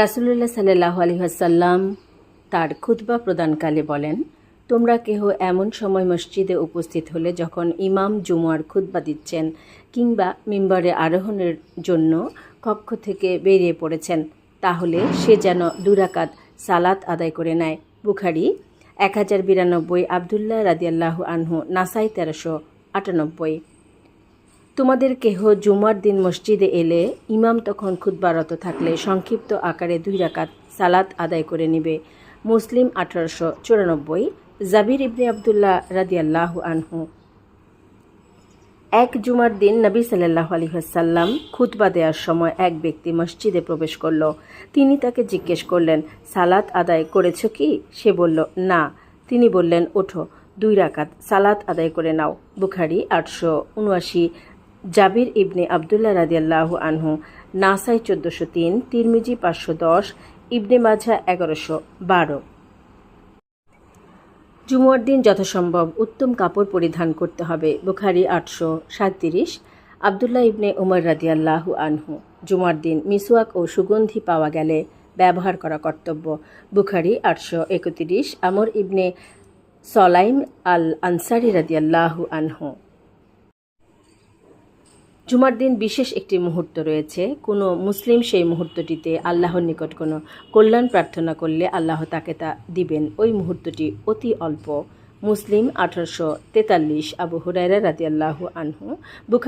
রাসুলুল্লাহ সাল্লাহ আলহিহাসাল্লাম তার খুতবা প্রদানকালে বলেন, তোমরা কেহ এমন সময় মসজিদে উপস্থিত হলে যখন ইমাম জুমুয়ার খুতবা দিচ্ছেন কিংবা মিম্বরে আরোহণের জন্য কক্ষ থেকে বেরিয়ে পড়েছেন, তাহলে সে যেন দুরাকাত সালাত আদায় করে নেয়। বুখারি, এক হাজার বিরানব্বই, আবদুল্লাহ রাদিয়াল্লাহু আনহু, নাসাই তেরোশো আটানব্বই। তোমাদের কেহ জুমার দিন মসজিদে এলে ইমাম তখন খুদ্বারত থাকলে সংক্ষিপ্ত আকারে দুই রাকাত সালাত আদায় করে নিবে। মুসলিম আঠারোশো চুরানব্বই, জাবির ইবনে আবদুল্লাহ রাদিয়াল্লাহু আনহু। এক জুমার দিন নবী সাল্লাহ আলহিহাসাল্লাম খুতবা দেওয়ার সময় এক ব্যক্তি মসজিদে প্রবেশ করল। তিনি তাকে জিজ্ঞেস করলেন, সালাত আদায় করেছ কি? সে বলল, না। তিনি বললেন, ওঠো, দুই রাকাত সালাত আদায় করে নাও। বুখারি আটশো উনআশি জাবির ইবনে আবদুল্লাহ রাদিয়াল্লাহু আনহু, নাসাই চোদ্দোশো তিন, তিরমিজি পাঁচশো দশ, ইবনে মাঝা এগারোশো বারো। জুমুয়ার দিন যথাসম্ভব উত্তম কাপড় পরিধান করতে হবে, বুখারি আটশো সাঁত্রিশ, আবদুল্লাহ ইবনে উমর রাদিয়াল্লাহু আনহু। জুমার দিন মিসওয়াক ও সুগন্ধি পাওয়া গেলে ব্যবহার করা কর্তব্য, বুখারি আটশো একত্রিশ, আমর ইবনে সলাইম আল আনসারি রাদিয়াল্লাহু আনহু। জুমার দিন বিশেষ একটি মুহূর্ত রয়েছে। কোনো মুসলিম সেই মুহূর্তটিতে আল্লাহর নিকট কোনো কল্যাণ প্রার্থনা করলে আল্লাহ তাকে তা দিবেন। ওই মুহূর্তটি অতি অল্প। মুসলিম আঠারোশো তেতাল্লিশ আবু হুরাইরা রাদিয়াল্লাহু আনহু বুখা